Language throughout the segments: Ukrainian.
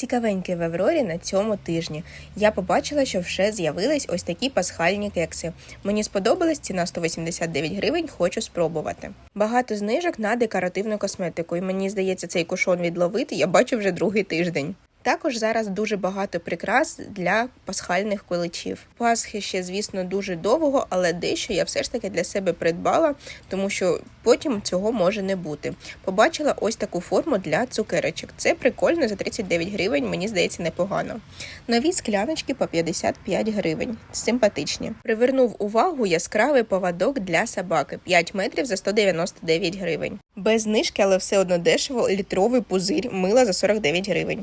Цікавеньке в Аврорі на цьому тижні. Я побачила, що вже з'явились ось такі пасхальні кекси. Мені сподобалась ціна 189 гривень, хочу спробувати. Багато знижок на декоративну косметику, і мені здається, цей кушон відловити я бачу вже другий тиждень. Також зараз дуже багато прикрас для пасхальних куличів. Пасхи ще, звісно, дуже довго, але дещо я все ж таки для себе придбала, тому що потім цього може не бути. Побачила ось таку форму для цукерочок. Це прикольно за 39 гривень, мені здається, непогано. Нові скляночки по 55 гривень. Симпатичні. Привернув увагу яскравий поводок для собаки 5 метрів за 199 гривень. Без знижки, але все одно дешево. Літровий пузир мила за 49 гривень.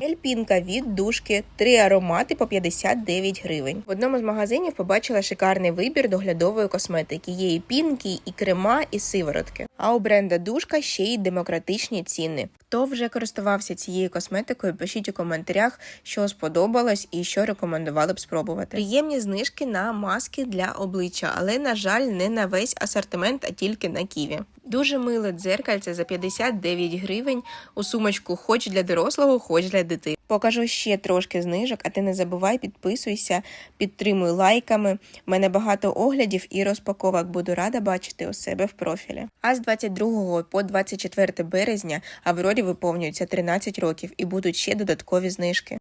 Ельпінка від душки, три аромати по 59 гривень. В одному з магазинів побачила шикарний вибір доглядової косметики. Є і пінки, і крема, і сиворотки. А у бренда душка ще й демократичні ціни. Хто вже користувався цією косметикою, пишіть у коментарях, що сподобалось і що рекомендували б спробувати. Приємні знижки на маски для обличчя, але на жаль, не на весь асортимент, а тільки на ківі. Дуже миле дзеркальце за 59 гривень у сумочку, хоч для дорослого, хоч для дитини. Покажу ще трошки знижок, а ти не забувай, підписуйся, підтримуй лайками. У мене багато оглядів і розпаковок. Буду рада бачити у себе в профілі. А з 22 по 24 березня Аврорі виповнюється 13 років і будуть ще додаткові знижки.